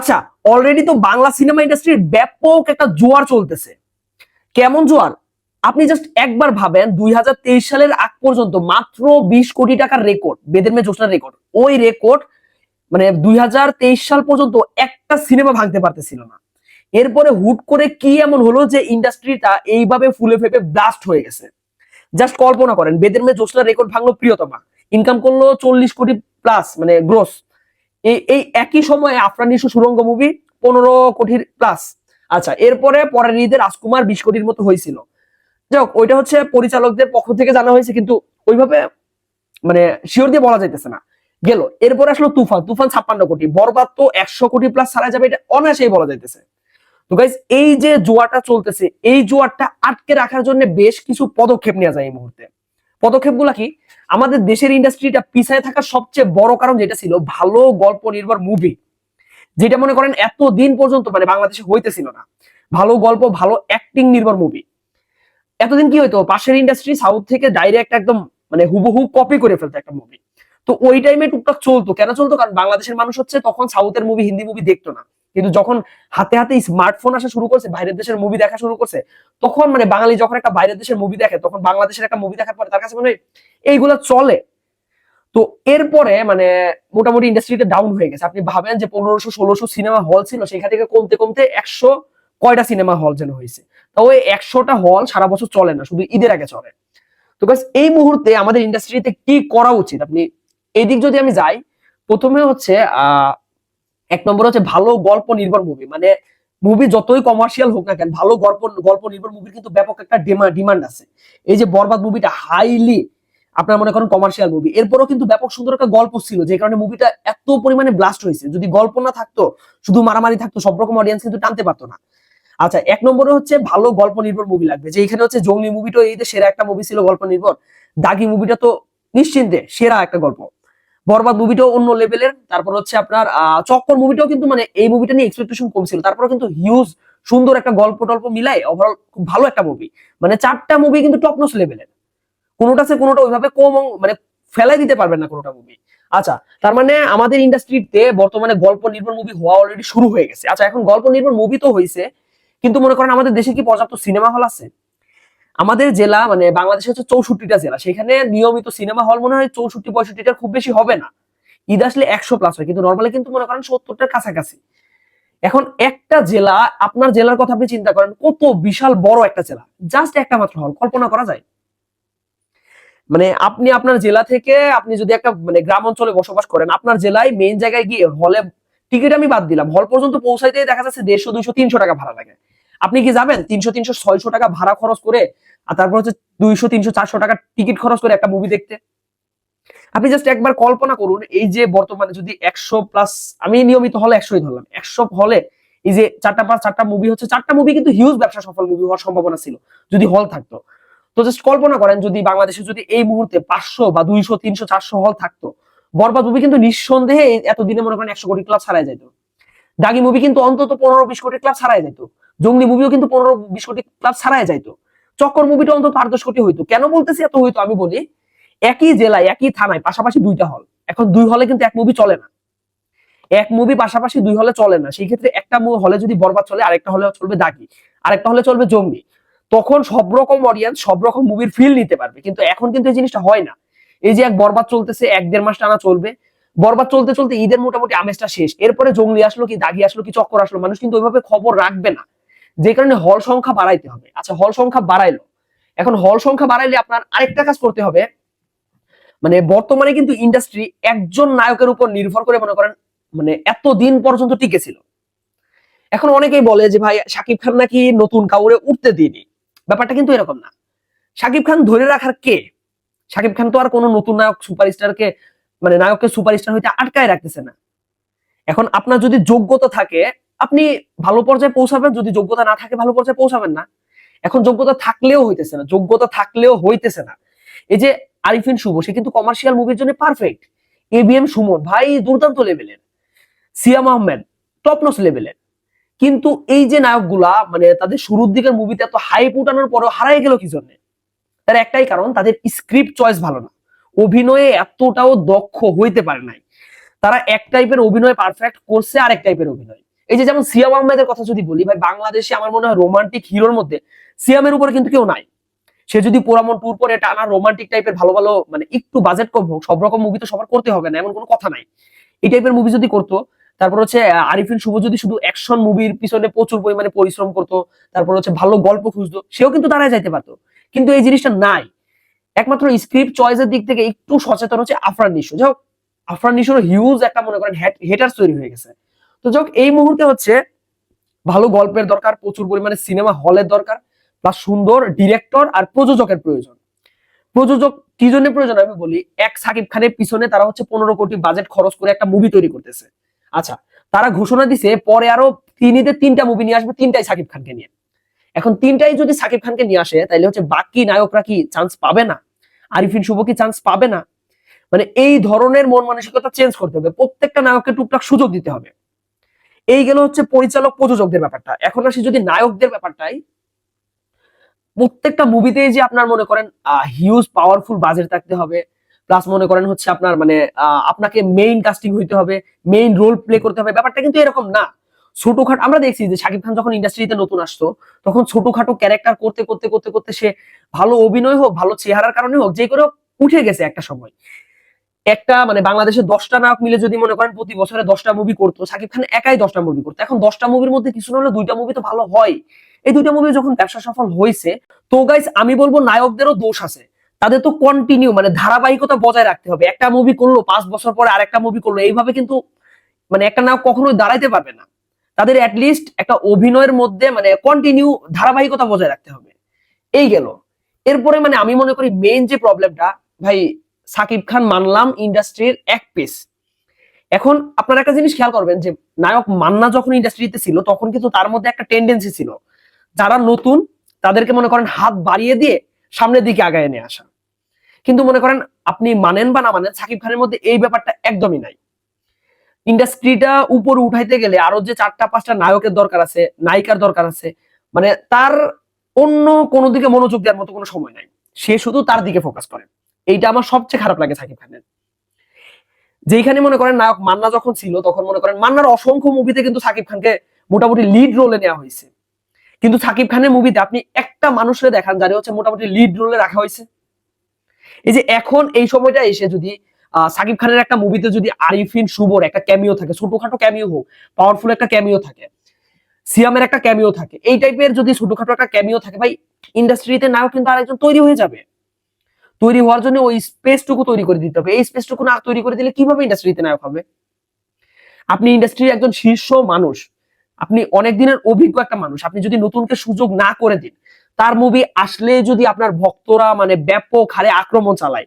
আচ্ছা অলরেডি তো বাংলা সিনেমা ইন্ডাস্ট্রির ব্যাপক একটা জোয়ার চলতেছে। কেমন জোয়ার? আপনি জাস্ট একবার ভাবেন, দুই সালের আগ পর্যন্ত মাত্র বিশ কোটি টাকার রেকর্ড বেদের মে জোসনার রেকর্ড ওই রেকর্ড মানে দুই সাল পর্যন্ত একটা সিনেমা ভাঙতে পারতেছিল না। এরপরে হুট করে কি এমন হলো যে ইন্ডাস্ট্রিটা এইভাবে ফুলে ফেপে ব্লাস্ট হয়ে গেছে। জাস্ট কল্পনা করেন, বেদের মে জোসনার রেকর্ড ভাঙলো প্রিয়তমা। ইনকাম করল চল্লিশ কোটি প্লাস মানে গ্রোস এই এই একই সময়ে আফরানিশু সুরঙ্গ মুভি পনেরো কোটির প্লাস আচ্ছা এরপরে পরের ঈদে রাজকুমার বিশ কোটির মতো হয়েছিল। যাই হোক, ওইটা হচ্ছে পরিচালকদের পক্ষ থেকে জানা হয়েছে, কিন্তু ওইভাবে মানে শিওর দিয়ে বলা যাইতেছে না। গেল, এরপরে আসলো তুফান তুফান ছাপ্পান্ন কোটি, বরবাদ তো একশো কোটি প্লাস ছাড়া যাবে, এটা অনায়াসেই বলা যাইতেছে। তো গাইজ এই যে জোয়ারটা চলতেছে, এই জোয়ারটা আটকে রাখার জন্য বেশ কিছু পদক্ষেপ নেওয়া যায় এই মুহূর্তে। পদক্ষেপগুলা কি? আমাদের দেশের ইন্ডাস্ট্রিটা পিছায় থাকার সবচেয়ে বড় কারণ যেটা ছিল ভালো গল্প নির্ভর মুভি যেটা মনে করেন এত দিন পর্যন্ত মানে বাংলাদেশে হইতেছিল না। ভালো গল্প, ভালো অ্যাক্টিং নির্ভর মুভি এতদিন কি হইতো? পাশের ইন্ডাস্ট্রি সাউথ থেকে ডাইরেক্ট একদম মানে হুবহু কপি করে ফেলতো একটা মুভি তো ওই টাইমে টুকটাক চলতো। কেন চলতো? কারণ বাংলাদেশের মানুষ হচ্ছে তখন সাউথের মুভি হিন্দি মুভি দেখতো না। কিন্তু যখন হাতে হাতে স্মার্টফোন আসা শুরু করছে, বাইরের দেশের মুভি দেখা শুরু করছে, তখন মানে বাঙালি যখন একটা বাইরের দেশের মুভি দেখে, তখন বাংলাদেশের একটা মুভি দেখার পরে তার কাছে মনে এইগুলা চলে। তো এরপরে মানে মোটামুটি ইন্ডাস্ট্রিটা ডাউন হয়ে গেছে। আপনি ভাবেন যে পনেরোশো, ষোলোশো সিনেমা হল ছিল সেখান থেকে কমতে কমতে একশো কয়টা সিনেমা হল যেন হয়েছে। তো ওই একশোটা হল সারা বছর চলে না, শুধু ঈদের আগে চলে। তো গাছ এই মুহূর্তে আমাদের ইন্ডাস্ট্রিতে কি করা উচিত? আপনি এই দিক যদি আমি যাই, প্রথমে হচ্ছে, আহ এক নম্বর হচ্ছে ভালো গল্প নির্ভর মুভি মানে মুভি যতই কমার্শিয়াল হোক না কেন, ভালো গল্প গল্প নির্ভর মুভির কিন্তু ব্যাপক একটা ডিমান্ড আছে। এই যে বরবাদ মুভিটা হাইলি আপনার মনে করেন কমার্শিয়াল মুভি এরপরও কিন্তু ব্যাপক সুন্দর একটা গল্প ছিল, যে কারণে মুভিটা এত পরিমাণে ব্লাস্ট হয়েছে। যদি গল্প না থাকতো, শুধু মারামারি থাকতো, সব রকম অডিয়েন্স কিন্তু টানতে পারতো না। আচ্ছা এক নম্বরে হচ্ছে ভালো গল্প নির্ভর মুভি লাগবে, যে এখানে হচ্ছে জঙ্গলি মুভিটা এই যে সেরা একটা মুভি ছিল গল্প নির্ভর, দাগি মুভিটা তো নিশ্চিন্তে সেরা একটা গল্প। বরবাদ মুভিটাও অন্য লেভেলের তারপর হচ্ছে আপনার চক্কর মুভিটাও কিন্তু মানে এই মুভিটা নিয়ে এক্সপেকটেশন কম ছিল তারপরে কিন্তু হিউজ সুন্দর একটা গল্প টল্প মিলাই ওভারঅল খুব ভালো একটা মুভি মানে চারটা মুভি কিন্তু টপ নোস লেভেলের কোনোটা সে কোনোটা ওইভাবে কম মানে ফেলাই দিতে পারবেন না কোনোটা মুভি আচ্ছা তার মানে আমাদের ইন্ডাস্ট্রিতে বর্তমানে গল্প নির্ভর মুভি হওয়া অলরেডি শুরু হয়ে গেছে। আচ্ছা এখন গল্প নির্ভর মুভি তো হয়েছে কিন্তু মনে করেন আমাদের দেশে কি পর্যাপ্ত সিনেমা হল আছে? আমাদের জেলা মানে বাংলাদেশে হচ্ছে চৌষট্টিটা জেলা। সেখানে নিয়মিত সিনেমা হল মনে হয় চৌষট্টি, পঁয়ষট্টিটার খুব বেশি হবে না। ঈদ আসলে একশো প্লাস হয়, কিন্তু নর্মালি কিন্তু মনে করেন সত্তরটার কাছাকাছি। এখন একটা জেলা, আপনার জেলার কথা আপনি চিন্তা করেন, কত বিশাল বড় একটা জেলা। জাস্ট একটা মাত্র হল, কল্পনা করা যায়? মানে আপনি আপনার জেলা থেকে আপনি যদি একটা মানে গ্রাম অঞ্চলে বসবাস করেন, আপনার জেলায় মেইন জায়গায় গিয়ে হলে টিকিট আমি বাদ দিলাম। হল পর্যন্ত পৌঁছাইতে দেখা যাচ্ছে দেড়শো, দুইশো, তিনশো টাকা ভাড়া লাগে। আপনি কি যাবেন? তিনশো তিনশো, ছয়শো টাকা ভাড়া খরচ করে, আর তারপর হচ্ছে দুইশো, তিনশো, চারশো টাকা টিকিট খরচ করে একটা মুভি দেখতে? আপনি জাস্ট একবার কল্পনা করুন, এই যে বর্তমানে যদি একশো প্লাস আমি নিয়মিত হলে একশোই ধরলাম, একশো হলে এই যে চারটা পাঁচ, চারটা মুভি হচ্ছে, চারটা মুভি কিন্তু হিউজ ব্যবসা সফল মুভি হওয়ার সম্ভাবনা ছিল, যদি হল থাকতো। তো জাস্ট কল্পনা করেন, যদি বাংলাদেশে যদি এই মুহূর্তে পাঁচশো বা দুইশো, তিনশো, চারশো হল থাকতো, বরবাদ মুভি কিন্তু নিঃসন্দেহে এতদিনে মনে করেন একশো কোটি ক্লাব ছাড়াই যেত দাগি মুভি কিন্তু অন্তত পনেরো, বিশ কোটি ক্লাব ছাড়াই যেত জঙ্গলি মুভিও কিন্তু পনেরো বিশ কোটি ক্লাব ছাড়াই যাইতো। চক্কর মুভিটা অন্তত আট দশ কোটি হইতো। কেন বলতেছি এত হইতো আমি বলি, একই জেলায়, একই থানায় পাশাপাশি দুইটা হল এখন দুই হলে কিন্তু এক মুভি চলে না। এক মুভি পাশাপাশি দুই হলে চলে না। সেই ক্ষেত্রে একটা হলে যদি বরবাদ চলে, আরেকটা হলে চলবে দাগি। আরেকটা হলে চলবে জঙ্গলি। তখন সব রকম অডিয়েন্স সব রকম মুভির ফিল নিতে পারবে। কিন্তু এখন কিন্তু এই জিনিসটা হয় না। এই যে এক বরবাদ চলতেছে, এক দেড় মাস টানা চলবে। বরবাদ চলতে চলতে ঈদের মোটামুটি আমেজটা শেষ। এরপরে জঙ্গলি আসলো কি, দাগি আসলো কি, চক্কর আসলো, মানুষ কিন্তু ওইভাবে খবর রাখবে না। যে কারণে হল সংখ্যা বাড়াইতে হবে। আচ্ছা হল সংখ্যা বাড়াইলো। এখন হল সংখ্যা বাড়াইলে আপনার আরেকটা কাজ করতে হবে। মানে বর্তমানে কিন্তু ইন্ডাস্ট্রি একজন নায়কের উপর নির্ভর করে মনে করেন মানে এত দিন পর্যন্ত টিকে ছিল। এখন অনেকেই বলে যে, ভাই, শাকিব খান নাকি নতুন কাউরে উঠতে দিইনি ব্যাপারটা কিন্তু এরকম না। শাকিব খান ধরে রাখার কে? শাকিব খান তো আর কোনো নতুন নায়ক, সুপারস্টারকে মানে নায়ককে সুপারস্টার হইতে আটকায় রাখতেছে না। এখন আপনার যদি যোগ্যতা থাকে আপনি ভালো পর্যায়ে পৌঁছাবেন, যদি যোগ্যতা না থাকে ভালো পর্যায়ে পৌঁছাবেন না। এখন যোগ্যতা থাকলেও হইতেছে না, যোগ্যতা থাকলেও হইতেছে না। এই যে আরিফিন শুভ, সে কিন্তু কমার্শিয়াল মুভির জন্য পারফেক্ট এবিএম সুমন, ভাই দুর্দান্ত লেভেলের সিয়াম আহমেদ টপনস লেভেলের কিন্তু এই যে নায়কগুলা মানে তাদের শুরুর দিকের মুভিতে এত হাইপ উঠানোর পরেও হারাই গেল কি জন্য? তার একটাই কারণ, তাদের স্ক্রিপ্ট চয়েস ভালো না। অভিনয়ে এতটাও দক্ষ হইতে পারে নাই। তারা এক টাইপের অভিনয় পারফেক্ট করছে আর এক টাইপের অভিনয়। এই যে যেমন সিয়াম আহমেদের কথা যদি বলি ভাই বাংলাদেশে আমার মনে হয় রোমান্টিক হিরোর মধ্যে সিয়ামের উপরে কিন্তু কেউ নাই। সে যদি পোরামন ট্যুর করে টানা রোমান্টিক টাইপের ভালো ভালো মানে একটু বাজেট কম হোক সব রকম মুভি তো সবার করতে হবে না এমন কোনো কথা নাই। এই টাইপের মুভি যদি করতো তারপর হচ্ছে আরিফিন শুভ যদি শুধু অ্যাকশন মুভির পিছনে প্রচুর পরিমাণে পরিশ্রম করতো তারপর হচ্ছে ভালো গল্প খুঁজতো সেও কিন্তু দাঁড়ায় যাইতে পারতো। কিন্তু এই জিনিসটা নাই। একমাত্র স্ক্রিপ্ট চয়েসের দিক থেকে একটু সচেতন হচ্ছে আফরান নিশো। যাই হোক, আফরান নিশোর হিউজ একটা মনে করেন হেটার তৈরি হয়ে গেছে। তো যাই এই মুহূর্তে হচ্ছে ভালো গল্পের দরকার, প্রচুর পরিমাণে সিনেমা হলের দরকার প্লাস সুন্দর ডিরেক্টর আর প্রযোজকের প্রয়োজন। প্রযোজক কি জন্য প্রয়োজন? আমি বলি, এক সাকিব খানের পিছনে তারা হচ্ছে পনেরো কোটি বাজেট খরচ করে একটা মুভি তৈরি করতেছে। আচ্ছা তারা ঘোষণা দিছে, পরে আরও তিনিদের তিনটা মুভি নিয়ে আসবে, তিনটাই সাকিব খানকে নিয়ে। এখন তিনটাই যদি সাকিব খানকে নিয়ে আসে তাহলে হচ্ছে বাকি নায়করা কি চান্স পাবে না? আরিফিন শুভ কি চান্স পাবে না? মানে এই ধরনের মন মানসিকতা চেঞ্জ করতে হবে। প্রত্যেকটা নায়ককে টুকটাক সুযোগ দিতে হবে। এই গেল হচ্ছে পরিচালক প্রযোজকদের ব্যাপারটা। এখন আসি যদি নায়কদের ব্যাপারটাই প্রত্যেকটা মুভিতে যে আপনার মনে করেন হিউজ পাওয়ারফুল বাজেট থাকতে হবে প্লাস মনে করেন হচ্ছে আপনার মানে আপনাকে মেইন কাস্টিং হইতে হবে মেইন রোল প্লে করতে হবে, ব্যাপারটা কিন্তু এরকম না। ছোটখাটো, আমরা দেখছি যে শাকিব খান যখন ইন্ডাস্ট্রিতে নতুন আসতো, তখন ছোটখাটো ক্যারেক্টার করতে করতে করতে করতে সে ভালো অভিনয় হোক, ভালো চেহারার কারণে হোক, যে করে উঠে গেছে একটা সময়। একটা মানে বাংলাদেশের দশটা নায়ক মিলে যদি মনে করেন প্রতি বছরে দশটা মুভি করতো, সাকিব খান একাই দশটা মুভি করতো। এখন দশটা মুভির মধ্যে কিছু না হলে দুইটা মুভি তো ভালো হয়। এই দুইটা মুভি যখন ব্যবসা সফল হয়েছে, তো গাইস আমি বলব নায়কদেরও দোষ আছে। তাদের তো কন্টিনিউ মানে ধারাবাহিকতা বজায় রাখতে হবে। একটা মুভি করল, পাঁচ বছর পরে আরেকটা মুভি করল, এইভাবে কিন্তু মানে একটা নায়ক কখনোই দাঁড়াইতে পারবে না। তাদের অ্যাটলিস্ট একটা অভিনয়ের মধ্যে মানে কন্টিনিউ ধারাবাহিকতা বজায় রাখতে হবে। এই গেল। এরপরে মানে আমি মনে করি মেইন যে প্রবলেমটা ভাই সাকিব খান মানলাম ইন্ডাস্ট্রির এক পিস এখন আপনারা একটা জিনিস খেয়াল করবেন যে, নায়ক মান্না যখন ইন্ডাস্ট্রিতে ছিল, তখন কিন্তু তার মধ্যে একটা টেন্ডেন্সি ছিল। যারা নতুন, তাদেরকে মনে করেন হাত বাড়িয়ে দিয়ে সামনের দিকে আগায় নিয়ে আসা। কিন্তু মনে করেন আপনি মানেন বা না মানেন, সাকিব খানের মধ্যে এই ব্যাপারটা একদমই নাই। ইন্ডাস্ট্রিটা উপরে উঠাইতে গেলে আরও যে চারটা, পাঁচটা নায়কের দরকার আছে, নায়িকার দরকার আছে মানে তার অন্য কোনো দিকে মনোযোগ দেওয়ার মতো কোনো সময় নাই। সে শুধু তার দিকে ফোকাস করে। এইটা আমার সবচেয়ে খারাপ লাগে সাকিব খানের। যেখানে মনে করেন নায়ক মান্না যখন ছিল, তখন মনে করেন মান্নার অসংখ্য মুভিতে কিন্তু সাকিব খানকে মোটামুটি লিড রোলে নেওয়া হয়েছে। কিন্তু সাকিব খানের মুভিতে আপনি একটা মানুষের দেখান যারা হচ্ছে মোটামুটি লিড রোলে রাখা হয়েছে। এই যে এখন এই সময়টা এসে যদি সাকিব খানের একটা মুভিতে যদি আরিফিন শুভর একটা ক্যামিও থাকে, ছোটখাটো ক্যামিও হোক পাওয়ারফুল একটা ক্যামিও থাকে, সিয়ামের একটা ক্যামিও থাকে, এই টাইপের যদি ছোটখাটো একটা ক্যামিও থাকে, ভাই ইন্ডাস্ট্রিতে নায়ক কিন্তু আরেকজন তৈরি হয়ে যাবে। তৈরি হওয়ার জন্য ওই স্পেসটুকু তৈরি করে দিতে হবে। এই স্পেসটুকু না তৈরি করে দিলে কীভাবে ইন্ডাস্ট্রিতে নায়ক হবে? আপনি ইন্ডাস্ট্রির একজন শীর্ষ মানুষ, আপনি অনেক দিনের অভিজ্ঞ একটা মানুষ, আপনি যদি নতুনকে সুযোগ না করে দিন, তার মুভি আসলে যদি আপনার ভক্তরা মানে ব্যাপক হারে আক্রমণ চালায়,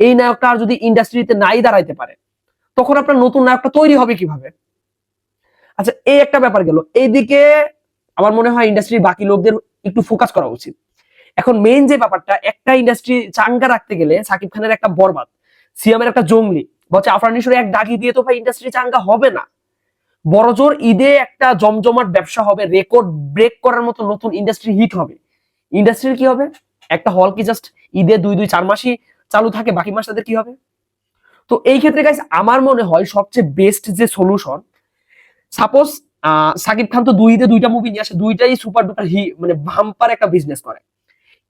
এই নায়কটা যদি ইন্ডাস্ট্রিতে নাই দাঁড়াইতে পারে, তখন আপনার নতুন নায়কটা তৈরি হবে কীভাবে? আচ্ছা এই একটা ব্যাপার গেল। এইদিকে আমার মনে হয় ইন্ডাস্ট্রির বাকি লোকদের একটু ফোকাস করা উচিত। এখন মেইন যে ব্যাপারটা, একটা ইন্ডাস্ট্রি চাঙ্গা রাখতে গেলে সাকিব খানের একটা বরবাদ, সিয়ামের একটা জঙ্গলি বলছে আফরানিসের এক ডাকি দিয়ে তো ভাই ইন্ডাস্ট্রি চাঙ্গা হবে না। বড় জোর ঈদে একটা জমজমাট ব্যবসা হবে রেকর্ড ব্রেক করার মতো নতুন ইন্ডাস্ট্রি হিট হবে। ইন্ডাস্ট্রির কি হবে? একটা হল কি জাস্ট ঈদে দুই দুই, চার মাসই চালু থাকে, বাকি মাস তাদের কি হবে? তো এই ক্ষেত্রে গাইস আমার মনে হয় সবচেয়ে বেস্ট যে সলিউশন সাপোজ সাকিব খান তো দুই ঈদে দুইটা মুভি নিয়ে আসে, দুইটাই সুপার ডুপার হি মানে ভাম্পার একটা বিজনেস করে।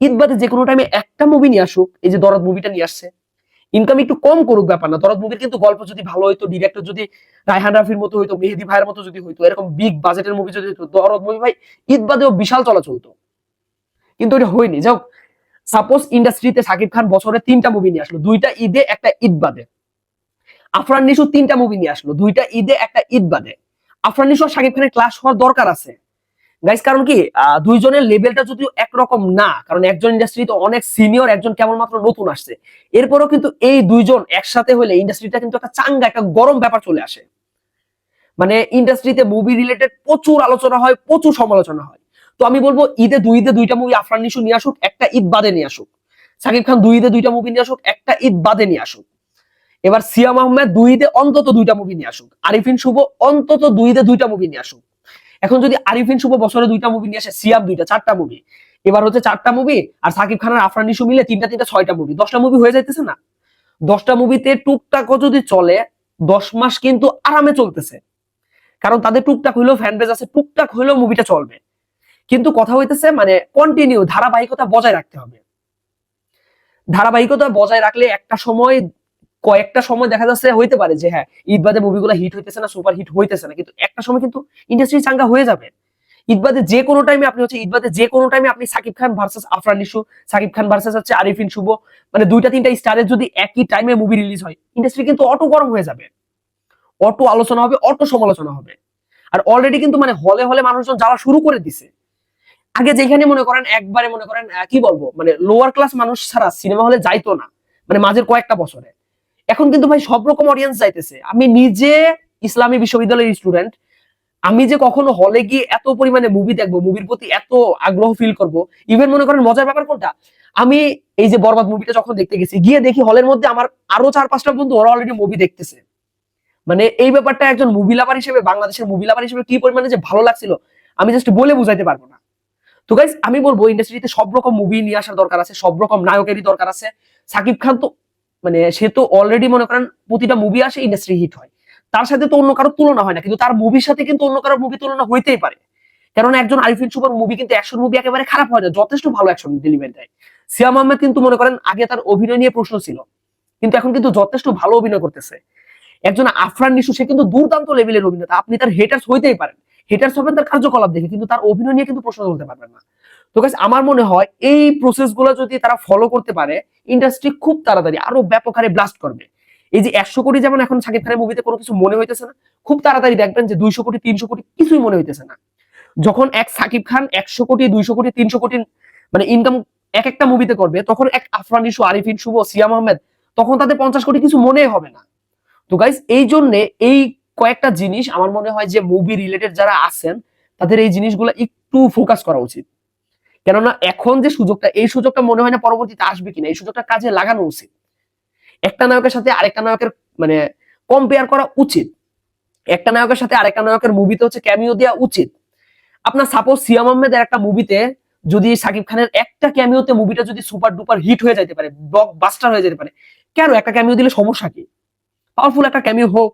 ঈদ বাদে যে কোনো টাইমে একটা মুভি নিয়ে আসুক, এই যে দরদ মুভিটা নিয়ে আসছে। ইনকাম একটু কম করুক ব্যাপার না। দরদ মুভির কিন্তু গল্প যদি ভালো হইতো ডিরেক্টর যদি রায়হান রাফির মতো হইতো, মেহেদি ভাইয়ের মতো যদি হইতো, এরকম বিগ বাজেটের মুভি যদি হইতো, দরদ মুভি ভাই, ঈদ বাদেও বিশাল চলা চলতো কিন্তু এটা হয়নি। যাও সাপোজ ইন্ডাস্ট্রিতে সাকিব খান বছরে তিনটা মুভি নিয়ে আসলো। দুইটা ঈদে, একটা ঈদ বাদে। আফরান নিশু তিনটা মুভি নিয়ে আসলো। দুইটা ঈদে, একটা ঈদ বাদে। আফরান নিশু আর সাকিব খানের ক্লাস হওয়ার দরকার আছে। গাইস কারণ কি দুইজনের লেভেলটা যদিও একরকম না, কারণ একজন ইন্ডাস্ট্রিতে অনেক সিনিয়র একজন কেবলমাত্র নতুন আসছে। এরপরও কিন্তু এই দুইজন একসাথে হলে ইন্ডাস্ট্রিটা কিন্তু একটা চাঙ্গা, একটা গরম ব্যাপার চলে আসে। মানে ইন্ডাস্ট্রিতে মুভি রিলেটেড প্রচুর আলোচনা হয়, প্রচুর সমালোচনা হয়। তো আমি বলব, ঈদে দুই, ঈদে দুইটা মুভি আফরান নিশু নিয়ে আসুক, একটা ঈদ বাদে নিয়ে আসুক। সাকিব খান দুই, ঈদে দুইটা মুভি নিয়ে আসুক, একটা ঈদ বাদে নিয়ে আসুক। এবার সিয়াম আহমেদ দুই, ঈদে অন্তত দুইটা মুভি নিয়ে আসুক। আরিফিন শুভ অন্তত দুই, ঈদে দুইটা মুভি নিয়ে আসুক। এখন যদি আরিফিন শুভ বছরে দুইটা মুভি নিয়ে আসে, সিয়াম দুইটা, চারটা মুভি এবার হচ্ছে চারটা মুভি আর সাকিব খান আর আফরান নিশু মিলে তিনটা তিনটা, ছয়টা মুভি দশটা মুভি হয়ে যাইতেছে না। দশটা মুভিতে টুকটাকও যদি চলে, দশ মাস কিন্তু আরামে চলতেছে। কারণ তাদের টুকটাক হইলেও ফ্যান বেজ আছে, টুকটাক হইলেও মুভিটা চলবে। কিন্তু কথা হইতেছে মানে কন্টিনিউ ধারাবাহিকতা বজায় রাখতে হবে। ধারাবাহিকতা বজায় রাখলে একটা সময় কয়েকটা সময় দেখা যাচ্ছে হইতে পারে যে হ্যাঁ ঈদ বাদে মুভিগুলো হিট হইতেছে না সুপার হিট হইতেছে না। কিন্তু একটা সময় কিন্তু ইন্ডাস্ট্রি চাঙ্গা হয়ে যাবে। ঈদ বাদে যে কোনো টাইমে আপনি হচ্ছে, ঈদ বাদে যে কোনো টাইমে আপনি সাকিব খান ভার্সেস আফরান নিশু সাকিব খান ভার্সেস হচ্ছে আরিফিন শুভ মানে দুইটা তিনটা স্টারের যদি একই টাইমে মুভি রিলিজ হয় ইন্ডাস্ট্রি কিন্তু অটো গরম হয়ে যাবে। অটো আলোচনা হবে, অটো সমালোচনা হবে। আর অলরেডি কিন্তু মানে হলে হলে মানুষজন যাওয়া শুরু করে দিছে। আগে যেখানে মনে করেন, একবারে মনে করেন কি বলব? মানে লোয়ার ক্লাস মানুষ ছাড়া সিনেমা হলে যাইতো না। মানে মাঝের কয়েকটা বছরে। এখন কিন্তু ভাই সব রকম অডিয়েন্স যাইতেছে আমি নিজে ইসলামী বিশ্ববিদ্যালয়ের স্টুডেন্ট আমি যে কখনো হলে গিয়ে এত পরিমাণে মুভি দেখব মুভির প্রতি এত আগ্রহ ফিল করব ইভেন মনে করেন মজার ব্যাপার কোনটা? আমি এই যে বরবাদ মুভিটা যখন দেখতে গেছি, গিয়ে দেখি হলের মধ্যে আমার আরও চার পাঁচটা বন্ধু, ওরা অলরেডি মুভি দেখতেছে। মানে এই ব্যাপারটা একজন মুভি লাভার হিসেবে, বাংলাদেশের মুভি লাভার হিসেবে কি পরিমাণে যে ভালো লাগছিল, আমি জাস্ট বলে বুঝাইতে পারব না। তো গাইজ আমি বলব ইন্ডাস্ট্রিতে সব রকম মুভি নিয়ে আসার দরকার আছে, সব রকম নায়কেরই দরকার আছে। সাকিব খান তো মানে সে তো অলরেডি মনে করেন প্রতিটা মুভি আসে ইন্ডাস্ট্রি হিট হয়। তার সাথে তো অন্য কারোর তুলনা হয় না, কিন্তু তার মুভির সাথে কিন্তু অন্য কারোর মুভি তুলনা হইতেই পারে। কারণ একজন আরিফিন সুপার মুভি কিন্তু অ্যাকশন মুভি একেবারে খারাপ হয় না, যথেষ্ট ভালো অ্যাকশন ডেলিভারি দেয়। সিয়াম আহমেদ কিন্তু মনে করেন আগে তার অভিনয় নিয়ে প্রশ্ন ছিল, কিন্তু এখন কিন্তু যথেষ্ট ভালো অভিনয় করতেছে। একজন আফরান নিশু, সে কিন্তু দুর্দান্ত লেভেলের অভিনেতা, আপনি তার হেটার্স হইতেই পারেন। হেটার্স হবেন তার কার্যকলাপ দেখে, কিন্তু তার অভিনয় নিয়ে কিন্তু প্রশ্ন তুলতে পারবেন না। তো গাইস আমার মনে হয় এই প্রসেসগুলো যদি তারা ফলো করতে পারে ইন্ডাস্ট্রি খুব তাড়াতাড়ি আরও ব্যাপক হারে ব্লাস্ট করবে। এই যে একশো কোটি যেমন এখন সাকিব খানের মুভিতে কোনো কিছু মনে হইতেছে না, খুব তাড়াতাড়ি দেখবেন যে দুইশো কোটি, তিনশো কোটি কিছুই মনে হইতেছে না। যখন এক সাকিব খান একশো কোটি, দুইশো কোটি, তিনশো কোটি মানে ইনকাম এক একটা মুভিতে করবে, তখন এক আফরান ইস্যু আরিফিন শুভ, সিয়াম আহমেদ, তখন তাদের পঞ্চাশ কোটি কিছু মনে হবে না। তো গাইজ এই জন্যে এই কয়েকটা জিনিস আমার মনে হয় যে মুভি রিলেটেড যারা আছেন, তাদের এই জিনিসগুলো একটু ফোকাস করা উচিত। কেননা এখন যে সুযোগটা, এই সুযোগটা মনে হয় না পরবর্তীতে আসবে কিনা, এই সুযোগটা কাজে লাগানো উচিত। একটা নায়কের সাথে আরেকটা নায়কের মানে কম্পেয়ার করা উচিত। একটা নায়কের সাথে আরেকটা নায়কের মুভিতে হচ্ছে ক্যামিও দেওয়া উচিত। আপনার সাপোজ সিয়াম আহমেদের একটা মুভিতে যদি সাকিব খানের একটা ক্যামিওতে মুভিটা যদি সুপার ডুপার হিট হয়ে যেতে পারে ব্লক বাস্টার হয়ে যেতে পারে, কেন একটা ক্যামিও দিলে সমস্যা কি? পাওয়ারফুল একটা ক্যামিও হোক।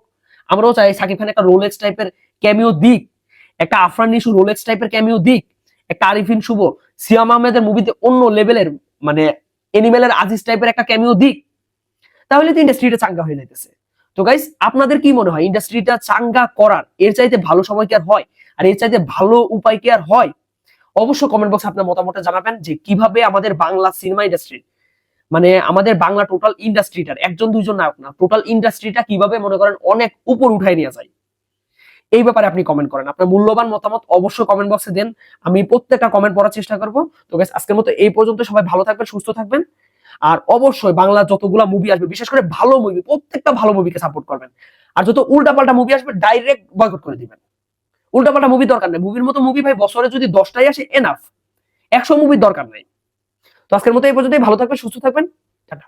আমরাও চাই সাকিব খান একটা রোলেক্স টাইপের ক্যামিও দিক। একটা আফরান নিশু রোলেক্স টাইপের ক্যামিও দিক। একটা আরিফিন শুভ, সিয়াম আহমেদের মুভিতে অন্য লেভেলের মানে এনিমেলের আজিজ টাইপের একটা ক্যামিও দিক। তাহলে তো ইন্ডাস্ট্রিটা চাঙ্গা হয়ে যাইতেছে। তো গাইস আপনাদের কি মনে হয়? ইন্ডাস্ট্রিটা চাঙ্গা করার, এর চাইতে ভালো সময় কি আর হয়? আর এর চাইতে ভালো উপায় কি আর হয়? অবশ্য কমেন্ট বক্সে আপনার মতামতটা জানাবেন যে কীভাবে আমাদের বাংলা সিনেমা ইন্ডাস্ট্রি মানে আমাদের বাংলা টোটাল ইন্ডাস্ট্রিটার একজন দুইজন নায়ক না টোটাল ইন্ডাস্ট্রিটা কীভাবে মনে করেন অনেক উপর উঠাই নিয়ে যায়। এই ব্যাপারে আপনি কমেন্ট করেন। আপনার মূল্যবান মতামত অবশ্যই কমেন্ট বক্সে দেন। আমি প্রত্যেকটা কমেন্ট পড়ার চেষ্টা করব। তো গাইস আজকের মতো এই পর্যন্ত সবাই ভালো থাকবেন, সুস্থ থাকবেন। আর অবশ্যই বাংলা যতগুলা মুভি আসবে, বিশেষ করে ভালো মুভি প্রত্যেকটা ভালো মুভিকে সাপোর্ট করবেন। আর যত উল্টাপাল্টা মুভি আসবে ডাইরেক্ট বয়কট করে দিবেন। উল্টাপাল্টা মুভি দরকার নেই। মুভির মতো মুভি ভাই, বছরে যদি দশটাই আসে এনাফ একশো মুভির দরকার নাই। তো আজকের মতো এই পর্যন্তই। ভালো থাকবেন, সুস্থ থাকবেন। টাটা।